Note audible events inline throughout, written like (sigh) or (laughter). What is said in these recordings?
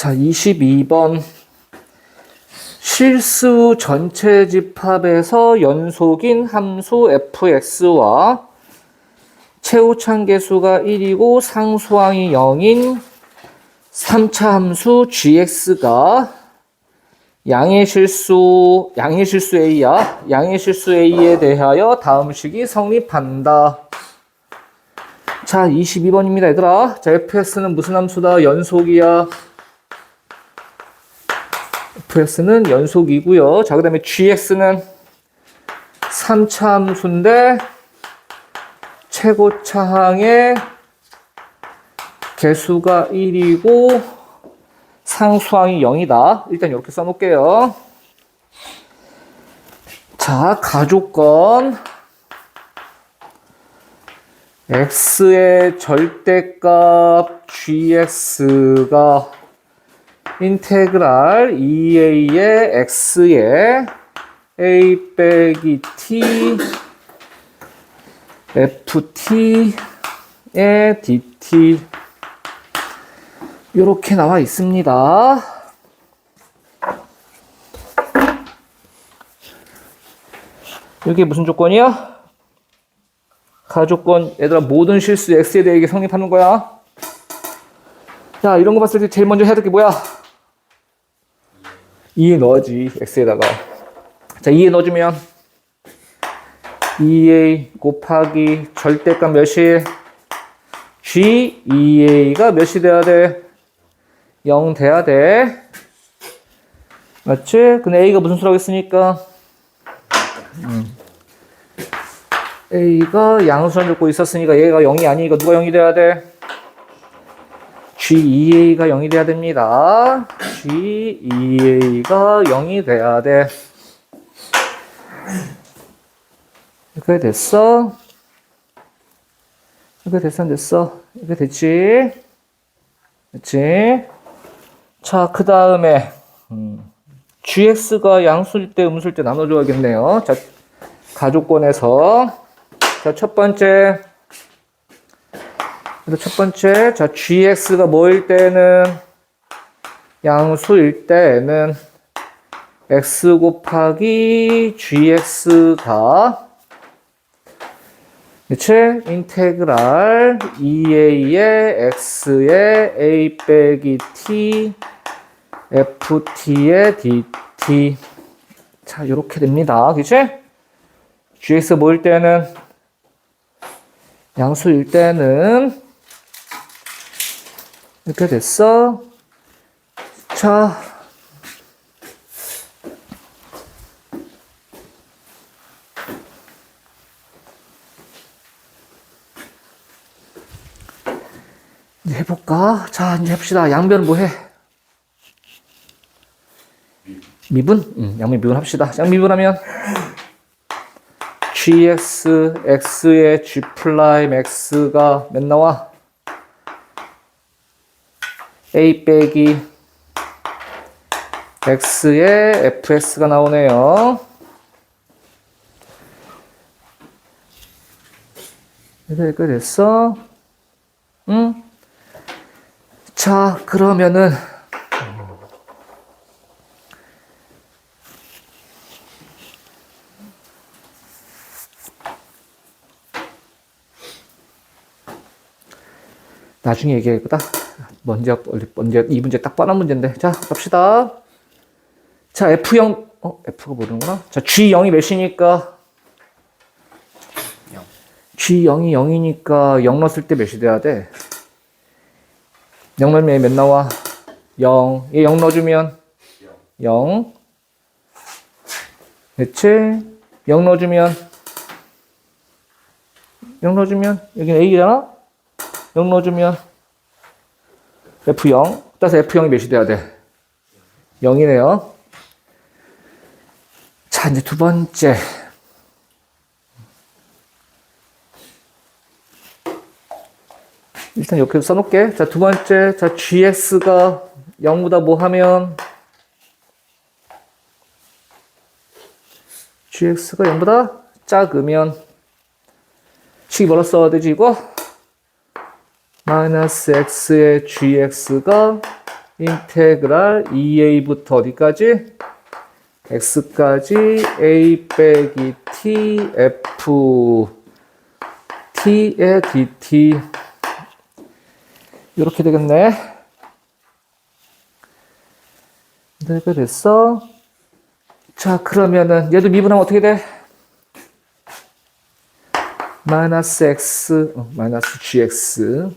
자, 22번. 실수 전체 집합에서 연속인 함수 fx와 최우창 계수가 1이고 상수항이 0인 3차 함수 gx가 양의 실수, 양의 실수 a야. 양의 실수 a에 대하여 다음 식이 성립한다. 자, 22번입니다, 얘들아. 자, fx는 무슨 함수다? 연속이야. Fx는 연속이고요. 자, 그 다음에 gx는 3차 함수인데 최고 차항의 개수가 1이고 상수항이 0이다. 일단 이렇게 써놓을게요. 자, 가족건 x의 절대값 gx가 인테그랄 2a의 x의 a 빼기 t ft의 dt 이렇게 나와 있습니다. 이게 무슨 조건이야? 가조건 얘들아 모든 실수 x에 대해 성립하는 거야. 자 이런 거 봤을 때 제일 먼저 해야 될 게 뭐야? 2에 넣어지 x에다가 자 2에 넣어주면 2a 곱하기 절대값 몇이 g 2a가 몇이 돼야 돼? 0 돼야 돼 맞지? 근데 a가 무슨 수라고 했으니까 음. a가 양수를 갖고 있었으니까 얘가 0이 아니니까 누가 0이 돼야 돼? G2A가 0이 돼야 됩니다. G2A가 0이 돼야 돼. 이렇게 됐어? 이렇게 됐어, 안 됐어? 이렇게 됐지? 됐지? 자, 그 다음에, 음, GX가 양수일 때, 음수일 때 나눠줘야겠네요. 자, 가족권에서. 자, 첫 번째. 그래서 첫 번째, 자, gx가 뭐일 때는 양수일 때는 x 곱하기 gx가 그치? 인테그랄 2a의 x의 a 빼기 t ft의 dt 자, 이렇게 됩니다. 그치? gx 뭐일 때는 양수일 때는 이렇게 됐어. 자. 이제 해볼까? 자, 이제 해봅시다. 양변 뭐 해? 미분? 응, 양미분 합시다. 양미분 하면 gx, x의 g 프라임 x가 몇 나와? A 빼기 x의 fx가 나오네요. 이렇게 됐어? 응? 자, 그러면은 나중에 얘기하겠다. 먼저, 먼저, 이 문제 딱 뻔한 문제인데. 자, 갑시다. 자, F0, 어, F가 모르는구나. 자, G0이 몇이니까? G0이 0이니까 0 넣었을 때 몇이 돼야 돼? 0 넣으면 몇 나와? 0. 얘 0 넣어주면? 0. 그치? 0 넣어주면? 0 넣어주면? 여기는 A잖아? 0 넣어주면 F0 따라서 F0이 몇이 돼야 돼? 0이네요. 자, 이제 두 번째. 일단 이렇게 써놓을게. 자, 두 번째. 자, GX가 0보다 뭐 하면 GX가 0보다 작으면 식이 뭐라 써야 되지, 이거? 마이너스 x의 gx가 인테그랄 2a부터 어디까지? x까지 a 빼기 t f t의 dt 이렇게 되겠네. 이렇게 됐어. 자, 그러면은 얘도 미분하면 어떻게 돼? 마이너스 x, 어, 마이너스 gx,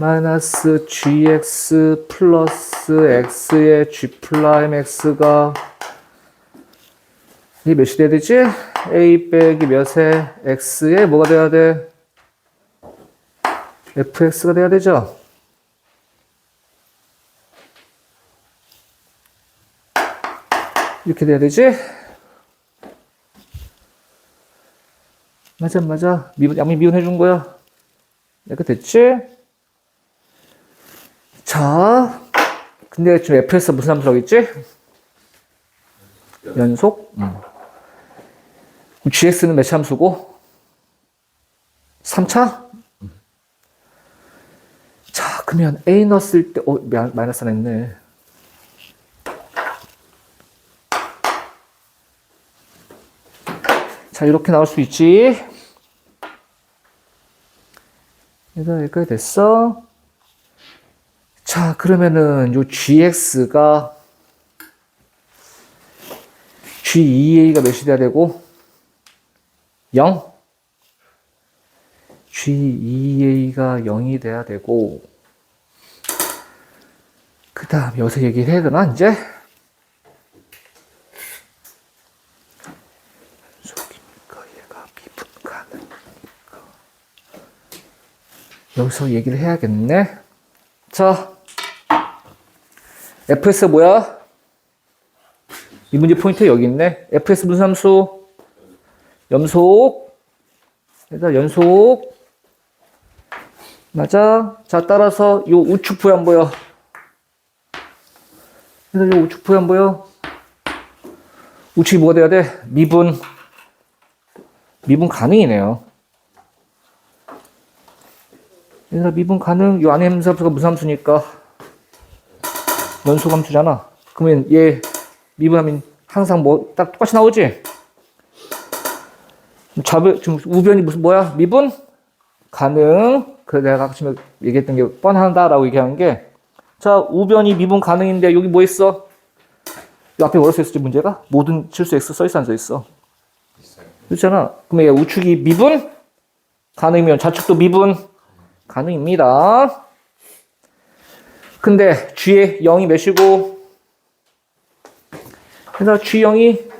마이너스 gx 플러스 x의 g 프라임 x가 이게 몇이 돼야 되지? a 빼기 몇에 x에 뭐가 돼야 돼? fx가 돼야 되죠? 이렇게 돼야 되지? 맞아, 맞아. 미분, 양미 미분해 준 거야. 이렇게 됐지? 자, 근데 지금 fx 무슨 함수라고 했지? 연속? 음. gx는 몇 함수고? 3차? 자, 그러면 a 넣었을 때, 어, 마- 마이너스 하나 있네. 자, 이렇게 나올 수 있지. 그래서 여기까지 됐어. 자, 그러면은 요 gx가 g2a가 몇이 돼야 되고? 0 g2a가 0이 돼야 되고. 그 다음 여기서 얘기를 해야 되나 이제? 여기서 얘기를 해야겠네. 자 fs 뭐야? 이 문제 포인트 여기 있네. Fs 무슨 함수? 염속. 일단 연속. 맞아? 자 따라서 요 우측부에 안 보여. 그래서 요 우측부에 안 보여? 우측이 뭐가 돼야 돼? 미분. 미분 가능이네요. 얘들아 미분 가능? 요 안에 함수가 무슨 함수니까 연속 함수잖아. 그러면 얘 미분하면 항상 뭐 딱 똑같이 나오지? 좌변 지금 우변이 무슨 뭐야? 미분? 가능. 그 내가 아까 얘기했던 게 뻔하다라고 얘기하는 게 자 우변이 미분 가능인데 여기 뭐 있어? 이 앞에 뭐라 써 있었지 문제가? 모든 실수 x 써 있어 안 써 있어? 그렇잖아. 그러면 얘 우측이 미분? 가능이면 좌측도 미분? 가능입니다. 근데 G의 0이 몇이고? 그래서 G0이,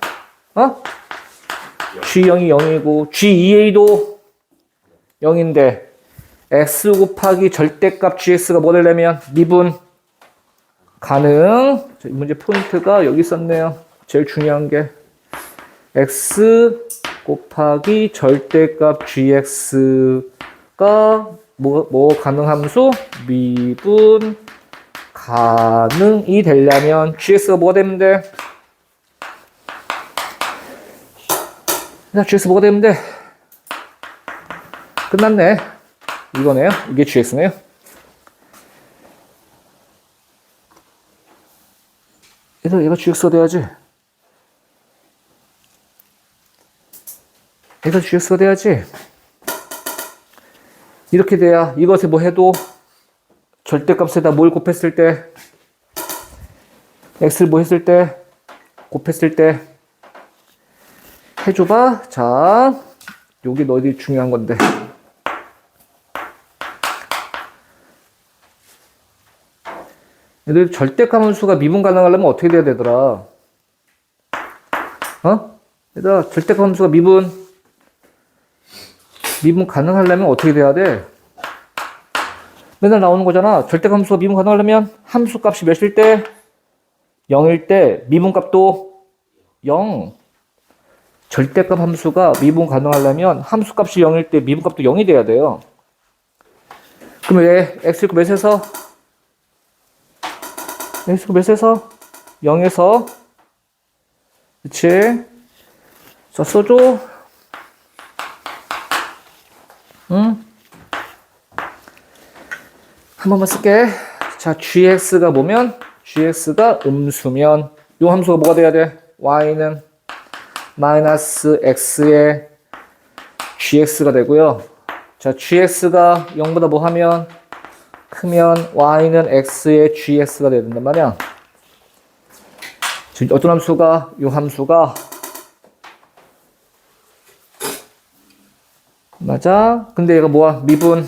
어? G0이 0이고, G2A도 0인데, X 곱하기 절대값 GX가 뭐 되려면 미분 가능. 자, 이 문제 포인트가 여기 있었네요. 제일 중요한 게. X 곱하기 절대값 GX가 뭐, 뭐 가능 함수? 미분 가능이 되려면 뭐가 되면 돼? 자, GX 뭐가 되면 돼? 끝났네. 이거네요. 이게 GX네요. 얘가, 얘가 GX가 돼야지. 얘가 GX가 돼야지. 이렇게 돼야 이것에 뭐 해도 절대값에다 뭘 곱했을 때? X를 뭐 했을 때? 곱했을 때? 해줘봐. 자 여기 너희들이 중요한 건데. 얘들 절대값 함수가 미분 가능하려면 어떻게 돼야 되더라? 어? 얘들아 절대값 함수가 미분 미분 가능하려면 어떻게 돼야 돼? 맨날 나오는 거잖아. 절대함수가 미분 가능하려면 함수 값이 몇일 때? 0일 때 미분 값도 0. 절대값 함수가 미분 가능하려면 함수 값이 0일 때 미분 값도 0이 돼야 돼요. 그러면 얘 x가 몇에서? x가 몇에서? 0에서 그치? 자 써줘. 응? 한 번만 쓸게. 자, gx가 뭐면? gx가 음수면 요 함수가 뭐가 돼야 돼? y는 마이너스 x의 gx가 되고요. 자, gx가 0보다 뭐 하면 크면 y는 x의 gx가 돼야 된단 말이야. 지금 어떤 함수가 요 함수가 맞아? 근데 얘가 뭐야? 미분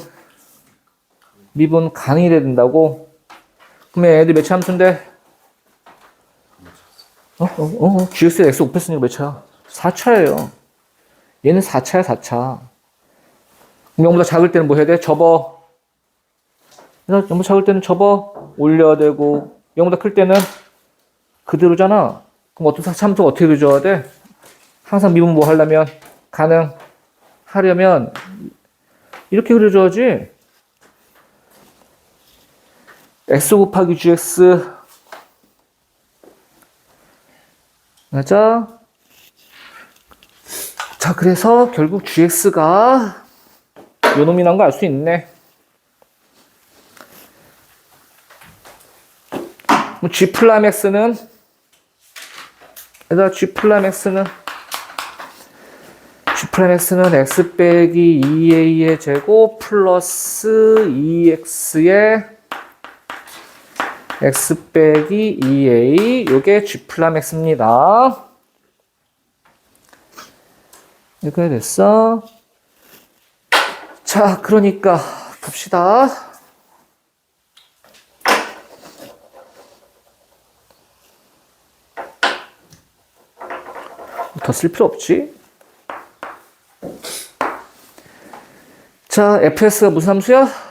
미분 돼야 된다고? 그러면 애들 몇 차 함수인데? 어? 어? 어? GX에 X 곱했으니까 몇 차야? 4차예요. 얘는 4차야, 4차. 그럼 0보다 작을 때는 뭐 해야 돼? 접어. 그래서 0보다 작을 때는 접어. 올려야 되고, 0보다 클 때는 그대로잖아. 그럼 어떤 참수가 어떻게 그려줘야 돼? 항상 미분 뭐 하려면, 가능 하려면, 이렇게 그려줘야지. X 곱하기 gx 맞아? 자, 그래서 결국 gx가 요 놈이 난 거 알 수 있네. 뭐 g 플라임 x는 얘들아 g 플라임 x는 g 플라임 x는 x 빼기 2a의 제곱 플러스 2x의 x 빼기 2a 요게 g 플라임 x입니다. 이렇게 됐어. 자, 그러니까 봅시다. 더 쓸 필요 없지? 자, fs가 무슨 함수야?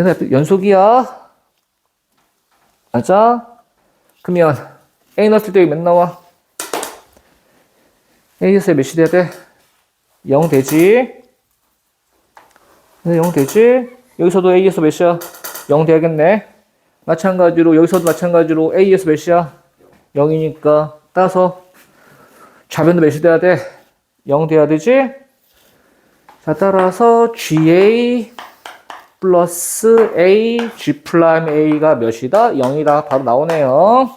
얘는 연속이야. 맞아? 그러면 A 넣었을 때 몇 나와? A에서 몇이 돼야 돼? 0 되지? 네, 0 되지? 여기서도 A에서 몇이야? 0 돼야겠네. 마찬가지로 여기서도 마찬가지로 A에서 몇이야? 0이니까 따서 좌변도 몇이 돼야 돼? 0 돼야 되지? 자, 따라서 GA 플러스 A, G 플라임 A가 몇이다? 0이다. 바로 나오네요.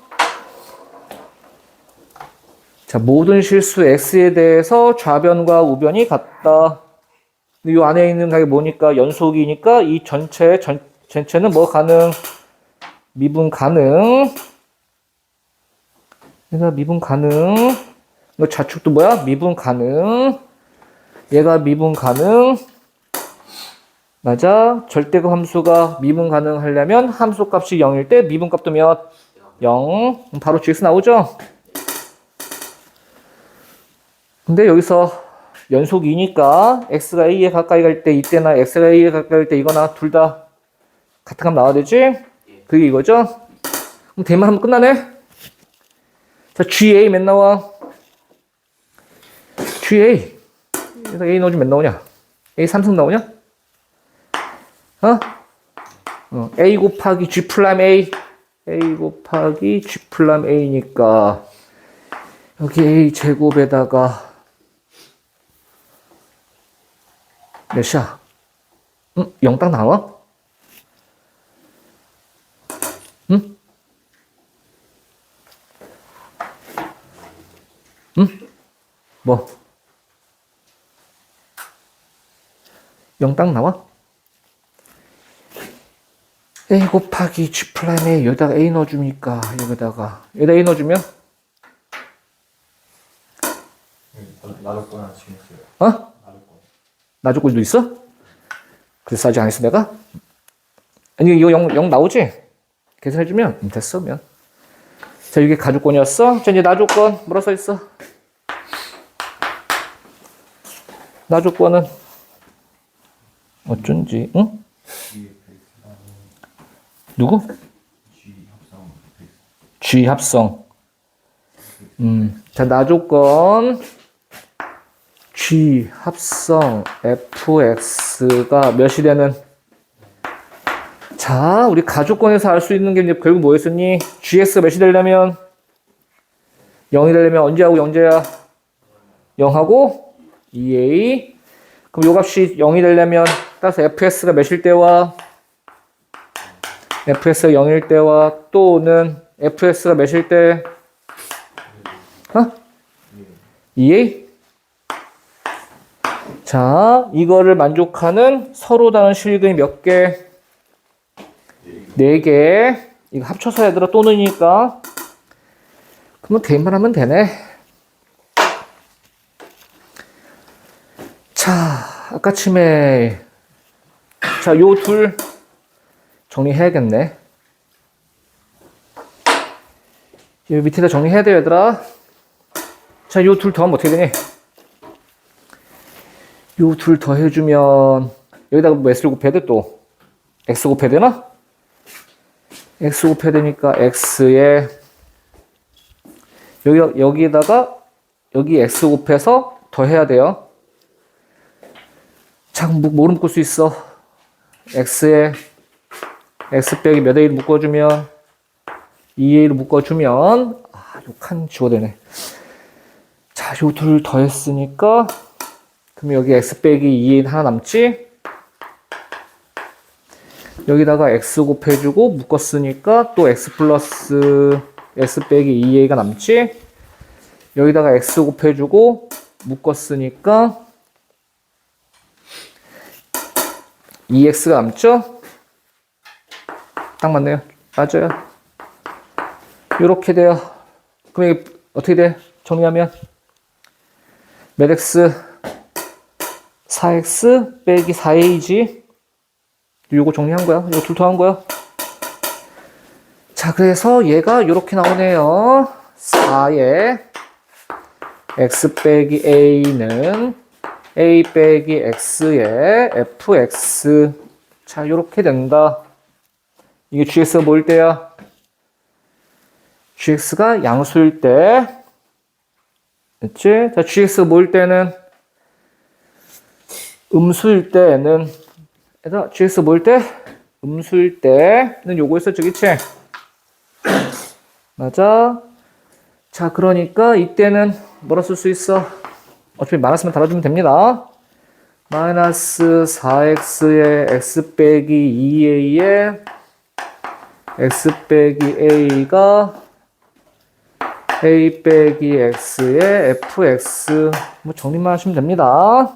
자, 모든 실수 X에 대해서 좌변과 우변이 같다. 이 안에 있는 게 뭐니까 연속이니까 이 전체, 전, 전체는 뭐 가능? 미분 가능. 얘가 미분 가능. 이거 좌측도 뭐야? 미분 가능. 얘가 미분 가능. 맞아. 절대값 함수가 미분 가능하려면 함수 값이 0일 때 미분 값도 몇? 0. 그럼 바로 gx 나오죠? 근데 여기서 연속이니까 x가 a에 가까이 갈 때 이때나 x가 a에 가까이 갈 때 이거나 둘 다 같은 값 나와야 되지? 그게 이거죠? 그럼 대만 하면 끝나네? 자, GA 몇 나와? GA. 여기서 A 넣어주면 몇 나오냐? A 3승 나오냐? 어? 어, A 곱하기 G 플람 A. A 곱하기 G 플람 A니까 여기 A 제곱에다가 몇이야? 응? 0딱 나와? 응? 응? 뭐? 0딱 나와? A 곱하기 G 플라임 A 여기다가 A 넣어주니까 여기다가 여기다 A 넣어주면 나를 거나 지금 있어요. 어? 나를 거. 나조골도 있어? 그래서 아직 안 했어 내가? 아니 이거 0, 0 나오지? 계산해주면 음, 됐어 면. 자 이게 가족권이었어? 자 이제 나조건 뭐라 써 있어? 나조건은 어쩐지 응? 누구? G 합성. 음, 자, 나조건 G 합성 fx가 몇이 되는? 자, 우리 가족권에서 알 수 있는 게 이제 결국 뭐였었니? gx가 몇이 되려면 0이 되려면 언제하고 영제야? 0하고 2a. 그럼 요 값이 0이 되려면 따라서 fs가 몇일 때와 fs가 0일 때와 또는 fs가 몇일 때? 어? 2a? 자, 이거를 만족하는 서로 다른 실근이 몇 개? 네 개. 이거 합쳐서 얘들아 또는이니까. 그러면 대입만 하면 되네. 자, 아까 침에 자, 요 둘 정리해야겠네. 요 밑에다 정리해야 돼, 얘들아. 자, 요 둘 더하면 어떻게 되니? 요 둘 더 해주면, 여기다가 뭐 S를 곱해야 돼, 또? X 곱해야 되나? X 곱해야 되니까 X에, 여기, 여기에다가, 여기 X 곱해서 더 해야 돼요. 자, 뭐, 뭐로 묶을 수 있어? x에 x 빼기 몇 a를 묶어주면 2a를 묶어주면 아, 욕한 지워되네. 자, 요 둘 더했으니까 그럼 여기 x 빼기 2a 하나 남지? 여기다가 x 곱해주고 묶었으니까 또 x 플러스 x 빼기 2a가 남지? 여기다가 x 곱해주고 묶었으니까 2x가 남죠? 딱 맞네요. 맞아요. 이렇게 돼요. 그럼 이게 어떻게 돼? 정리하면 몇 x? 4x 빼기 4a지. 요거 정리한 거야. 이거 둘 더한 거야. 자, 그래서 얘가 이렇게 나오네요. 4에 x 빼기 a는 a 빼기 x에 fx 자 이렇게 된다 이게 gx가 뭐일 때야? Gx가 양수일 때. 됐지? 자 gx가 뭐일 때는? 음수일 때는. 얘들아 gx가 뭐일 때? 음수일 때는 요거 있었죠 그치 맞아? 자 그러니까 이때는 뭐라 쓸 수 있어? 어차피 마이너스만 달아주면 됩니다. 마이너스 4x의 x 빼기 2a의 x 빼기 a가 a 빼기 x의 fx 뭐 정리만 하시면 됩니다.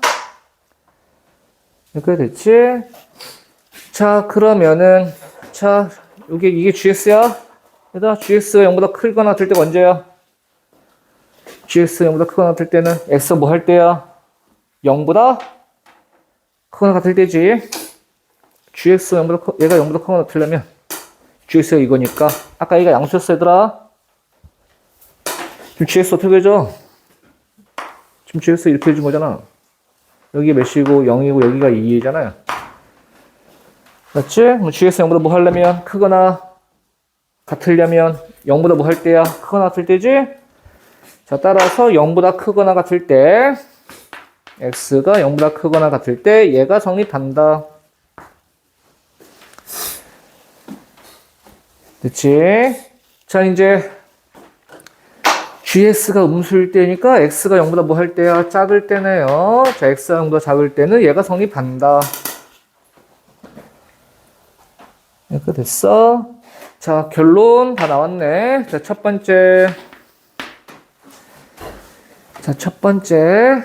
이렇게 됐지? 자 그러면은 자 여기 이게 gx야? 얘들아 gx가 0보다 크거나 같을 때가 언제야? GS 0보다 크거나 같을 때는 X 뭐 할 때야? 0보다 크거나 같을 때지. GX 0보다 크, 얘가 0보다 크거나 같으려면 GX가 이거니까 아까 얘가 양수였어 얘들아. 지금 GX 어떻게 해줘? 지금 GX 이렇게 해준 거잖아. 여기 몇이고 0이고 여기가 2잖아요. 맞지? 그럼 GX 0보다 뭐 하려면 크거나 같으려면 0보다 뭐 할 때야? 크거나 같을 때지? 자, 따라서 0보다 크거나 같을 때, x가 0보다 크거나 같을 때, 얘가 성립한다. 됐지? 자, 이제, gx가 음수일 때니까, x가 0보다 뭐 할 때야? 작을 때네요. 자, x가 0보다 작을 때는 얘가 성립한다. 이렇게 됐어. 자, 결론 다 나왔네. 자, 첫 번째. 자, 첫 번째.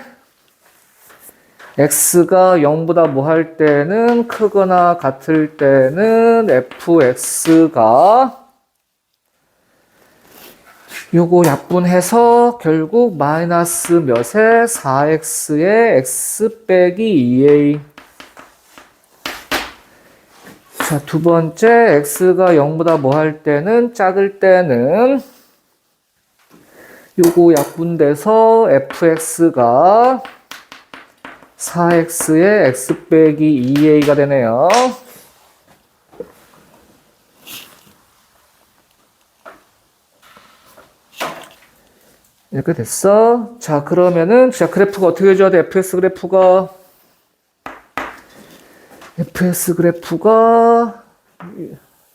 X가 0보다 뭐 할 때는 크거나 같을 때는 fx가 요거 약분해서 결국 마이너스 몇에? 4x의 x 빼기 2a 자, 두 번째 x가 0보다 뭐 할 때는 작을 때는 요거 약분돼서 fx가 4x의 x 빼기 2a가 되네요. 이렇게 됐어. 자, 그러면은, 자, 그래프가 어떻게 해줘야 돼? fx 그래프가. fx 그래프가,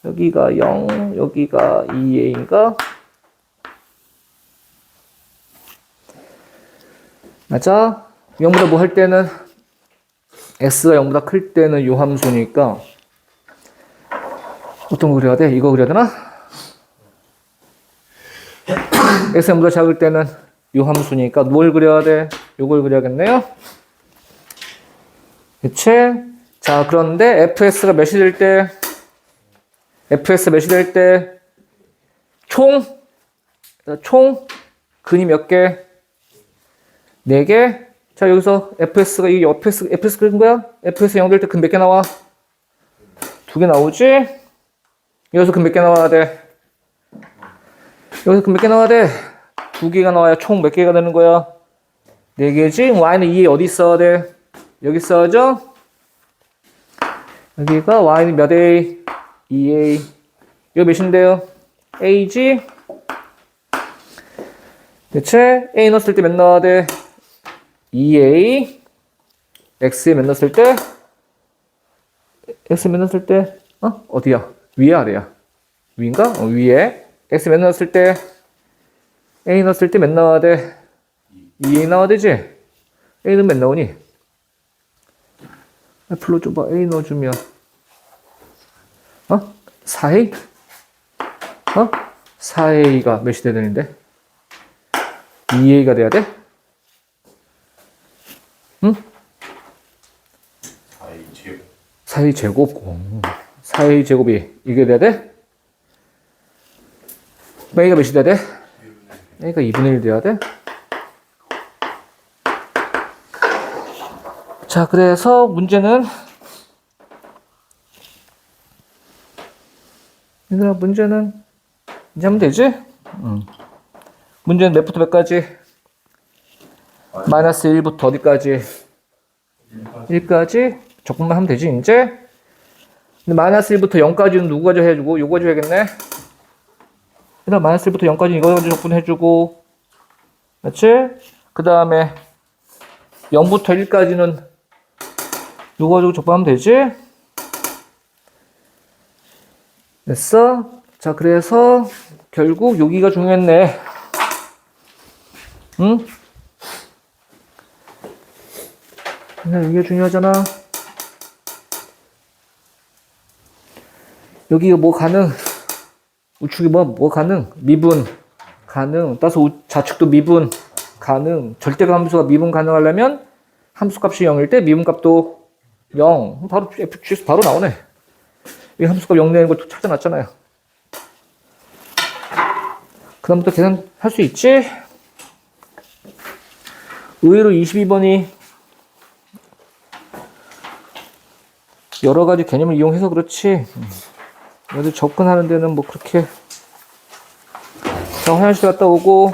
여기가 0, 여기가 2a인가? 맞아? 0보다 뭐 할 때는 x가 0보다 클 때는 요 함수니까 어떤 거 그려야 돼? 이거 그려야 되나? (coughs) xm보다 작을 때는 요 함수니까 뭘 그려야 돼? 요걸 그려야겠네요. 그치? 자, 그런데 fs가 몇이 될 때, fs 몇이 될 때, 총, 총, 근이 몇 개? 네 개? 자, 여기서 fs가, 이 fs, fs 그린 거야? fs 0될때근몇개 나와? 두 개 나오지? 여기서 근몇개 나와야 돼? 여기서 근몇개 나와야 돼? 두 개가 나와야 총 몇 개가 되는 거야? 네 개지? y는 2에 어디 있어야 돼? 여기 있어야죠? 여기가 y는 몇 a? 2a. 이거 몇인데요? a지? 대체 a 넣었을 때 몇 나와야 돼? 2a. x에 몇 넣었을 때? x 몇 넣었을 때? 어? 어디야? 위에 아래야? 위인가? 어, 위에. x 몇 넣었을 때? a 넣었을 때 몇 나와야 돼? 2a 나와야 되지? a는 몇 나오니? 아, 불러줘봐. A 넣어주면. 어? 4A? 어? 4A가 몇이 되는데? 2A가 돼야 돼? 응? 아이 제곱 4A 제곱. 오. 4A 제곱이 이게 돼야 돼? A가 몇이 돼야 돼? A가 2분의 1 돼야 돼? 자, 그래서 문제는 얘들아, 문제는 이제 하면 되지? 응. 문제는 몇부터 몇까지? 마이너스 1부터 어디까지? 1까지? 조금만 하면 되지, 이제? 근데 마이너스 1부터 0까지는 누구 가지고 해주고, 요거 가지고 해야겠네? 그다음 마이너스 1부터 0까지 이거 가지고 적분해주고, 그렇지? 그 다음에 0부터 1까지는 누구 가지고 적분하면 되지? 됐어? 자, 그래서 결국 여기가 중요했네. 응? 근데 이게 중요하잖아. 여기 뭐 가능? 우측이 뭐, 뭐 가능? 미분 가능. 따라서 우- 좌측도 미분 가능. 절대가 함수가 미분 가능하려면 함수 값이 0일 때 미분 값도 0. 바로 FG에서 바로 나오네. 이 함수 값 0 내는 걸 찾아놨잖아요. 그 다음부터 계산할 수 있지? 의외로 22번이 여러 가지 개념을 이용해서 그렇지. 여기 접근하는 데는 뭐 그렇게 자 화장실 갔다 오고